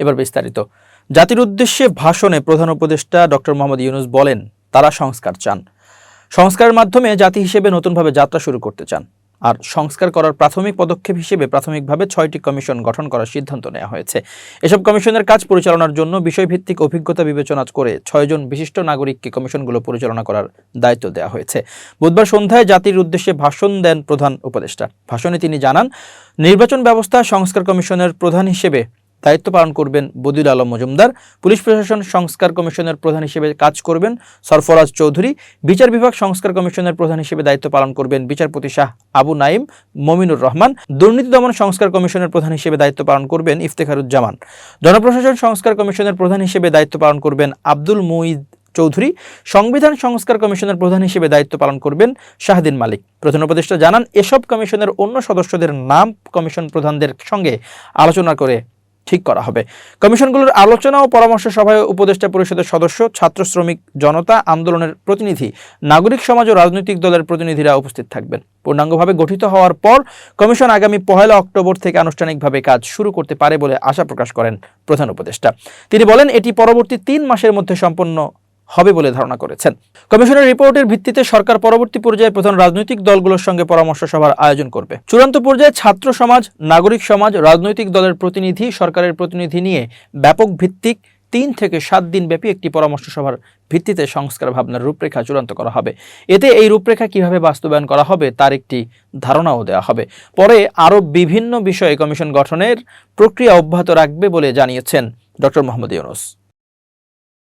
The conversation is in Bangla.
এবার বিস্তারিত। জাতির উদ্দেশ্যে ভাষণে প্রধান উপদেষ্টা ডক্টর মোহাম্মদ ইউনুস বলেন, তারা সংস্কার চান। সংস্কারের মাধ্যমে জাতি হিসেবে নতুনভাবে যাত্রা শুরু করতে চান। আর সংস্কার করার প্রাথমিক পদক্ষেপ হিসেবে প্রাথমিকভাবে ছয়টি কমিশন গঠন করার সিদ্ধান্ত নেওয়া হয়েছে। এসব কমিশনের কাজ পরিচালনার জন্য বিষয়ভিত্তিক অভিজ্ঞতা বিবেচনা করে ছয়জন বিশিষ্ট নাগরিককে কমিশনগুলো পরিচালনা করার দায়িত্ব দেওয়া হয়েছে। বুধবার সন্ধ্যায় জাতির উদ্দেশ্যে ভাষণ দেন প্রধান উপদেষ্টা। ভাষণে তিনি জানান, নির্বাচন ব্যবস্থা সংস্কার কমিশনের প্রধান হিসেবে দায়িত্ব পালন করবেন বদিউল আলম মজুমদার। পুলিশ প্রশাসন সংস্কার কমিশনের প্রধান হিসেবে কাজ করবেন সরফরাজ চৌধুরী। বিচার বিভাগ সংস্কার কমিশনের প্রধান হিসেবে দায়িত্ব পালন করবেন বিচারপতি শাহ আবু নাইম মমিনুর রহমান। দুর্নীতি দমন সংস্কার কমিশনের প্রধান হিসেবে দায়িত্ব পালন করবেন ইফতেখারুজ্জামান। জনপ্রশাসন সংস্কার কমিশনের প্রধান হিসেবে দায়িত্ব পালন করবেন আব্দুল মুইদ চৌধুরী। সংবিধান সংস্কার কমিশনের প্রধান হিসেবে দায়িত্ব পালন করবেন শাহদিন মালিক। প্রধান উপদেষ্টা জানান, এসব কমিশনের অন্য সদস্যদের নাম কমিশন প্রধানদের সঙ্গে আলোচনা করে ঠিক করা হবে। কমিশনগুলোর আলোচনা ও পরামর্শ সভায় উপদেষ্টা পরিষদের সদস্য, ছাত্র শ্রমিক জনতা, আন্দোলনের প্রতিনিধি, নাগরিক সমাজ ও রাজনৈতিক দলের প্রতিনিধিরা উপস্থিত থাকবেন। পূর্ণাঙ্গভাবে গঠিত হওয়ার পর কমিশন আগামী পহেলা অক্টোবর থেকে আনুষ্ঠানিকভাবে কাজ শুরু করতে পারে বলে আশা প্রকাশ করেন প্রধান উপদেষ্টা। তিনি বলেন, এটি পরবর্তী তিন মাসের মধ্যে সম্পন্ন হবে বলে ধারণা করেছেন। কমিশনের রিপোর্টের ভিত্তিতে সরকার পরবর্তী পর্যায়ে প্রধান রাজনৈতিক দলগুলোর সঙ্গে পরামর্শ সভার আয়োজন করবে। চূড়ান্ত পর্যায়ে ছাত্র সমাজ, নাগরিক সমাজ, রাজনৈতিক দলের প্রতিনিধি, সরকারের প্রতিনিধি নিয়ে ব্যাপক ভিত্তিক তিন থেকে সাত দিন ব্যাপী একটি পরামর্শ সভার ভিত্তিতে সংস্কার ভাবনার রূপরেখা চূড়ান্ত করা হবে। এতে এই রূপরেখা কীভাবে বাস্তবায়ন করা হবে তার একটি ধারণাও দেওয়া হবে। পরে আরও বিভিন্ন বিষয়ে কমিশন গঠনের প্রক্রিয়া অব্যাহত রাখবে বলে জানিয়েছেন ডক্টর মোহাম্মদ ইউনুস।